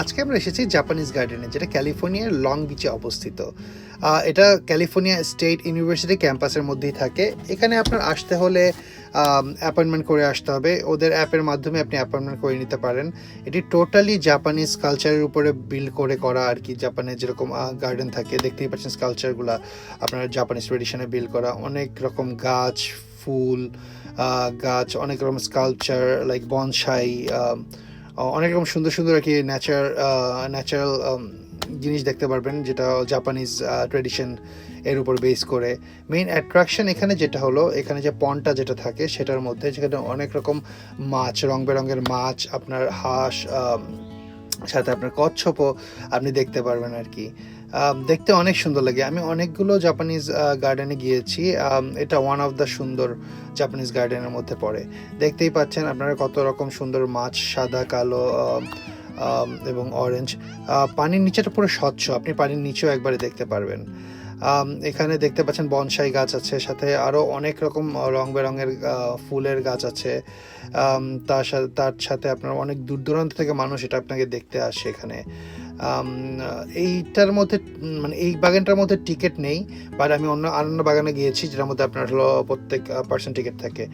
আজকে আমরা এসেছি জাপানিজ গার্ডেনে যেটা ক্যালিফোর্নিয়ার লং বিচে অবস্থিত। এটা ক্যালিফোর্নিয়া স্টেট ইউনিভার্সিটি ক্যাম্পাসের মধ্যেই থাকে। এখানে আপনার আসতে হলে অ্যাপয়েন্টমেন্ট করে আসতে হবে। ওদের অ্যাপের মাধ্যমে আপনি অ্যাপয়েন্টমেন্ট করে নিতে পারেন। এটি টোটালি জাপানিজ কালচারের উপরে বিল্ড করে করা আর কি। জাপানে যেরকম গার্ডেন থাকে, দেখতেই পাচ্ছেন স্কালচারগুলো আপনার জাপানিজ ট্রেডিশনে বিল্ড করা। অনেক রকম গাছ, ফুল গাছ, অনেক রকম স্কালচার লাইক বনসাই অনেক রকম সুন্দর সুন্দর আর কি ন্যাচার ন্যাচারাল জিনিস দেখতে পারবেন, যেটা জাপানিজ ট্রেডিশন এর উপর বেস করে। মেইন অ্যাট্রাকশন এখানে যেটা হলো, এখানে যে পনটা যেটা থাকে, সেটার মধ্যে যেখানে অনেক রকম মাছ রং বেরঙের মাছ, আপনার হাঁস সাথে আপনার কচ্ছপও আপনি দেখতে পারবেন আর কি। দেখতে অনেক সুন্দর লাগে। আমি অনেকগুলো জাপানিজ গার্ডেনে গিয়েছি। এটা ওয়ান অফ দ্য সুন্দর জাপানিজ গার্ডেনের মধ্যে পড়ে। দেখতেই পাচ্ছেন আপনারা কত রকম সুন্দর মাছ, সাদা, কালো এবং অরেঞ্জ পানির নিচেটা পুরো স্বচ্ছ। আপনি পানির নিচেও একবারে দেখতে পারবেন। এখানে দেখতে পাচ্ছেন বনসাই গাছ আছে। সাথে আরও অনেক রকম রং বেরঙের ফুলের গাছ আছে। তার সাথে তার সাথে আপনার অনেক দূর দূরান্ত থেকে মানুষ এটা আপনাকে দেখতে আসে এখানে। এইটার মধ্যে মানে এই বাগানটার মধ্যে টিকিট নেই বাট আমি অন্য অন্য বাগানে গিয়েছি, যেটার মধ্যে আপনার হলো প্রত্যেক পার্সেন্ট টিকিট থাকে।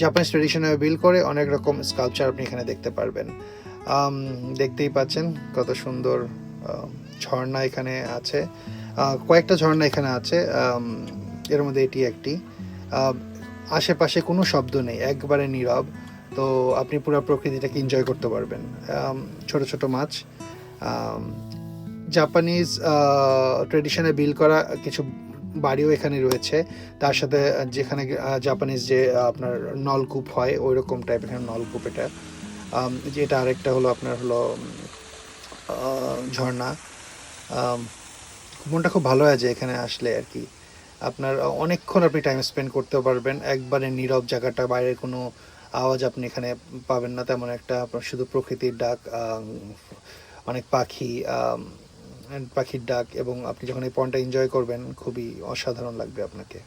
জাপানিজ ট্রেডিশনে বিল করে অনেক রকম স্কাল্পচার আপনি এখানে দেখতে পারবেন। দেখতেই পাচ্ছেন কত সুন্দর ঝর্ণা এখানে আছে। কয়েকটা ঝর্ণা এখানে আছে এর মধ্যে এটি একটি। আশেপাশে কোনো শব্দ নেই, একবারে নীরব। তো আপনি পুরো প্রকৃতিটাকে এনজয় করতে পারবেন। ছোট ছোট মাছ। জাপানিজ ট্রেডিশনে বিল করা কিছু বাড়িও এখানে রয়েছে। তার সাথে যেখানে জাপানিজ যে আপনার নলকূপ হয় ওই রকম টাইপের এখানে নলকূপ এটা। যেটা আরেকটা হলো আপনার হলো ঝর্ণা। মনটা খুব ভালো আছে এখানে আসলে আর কি। আপনার অনেকক্ষণ আপনি টাইম স্পেন্ড করতে পারবেন। একবারে নীরব জায়গাটা, বাইরের কোনো আওয়াজ আপনি এখানে পাবেন না। তেমন একটা শুধু প্রকৃতির ডাক অনেক পাখি পাখির ডাক এবং আপনি যখন এই পয়েন্টটা এনজয় করবেন, খুবই অসাধারণ লাগবে আপনাকে।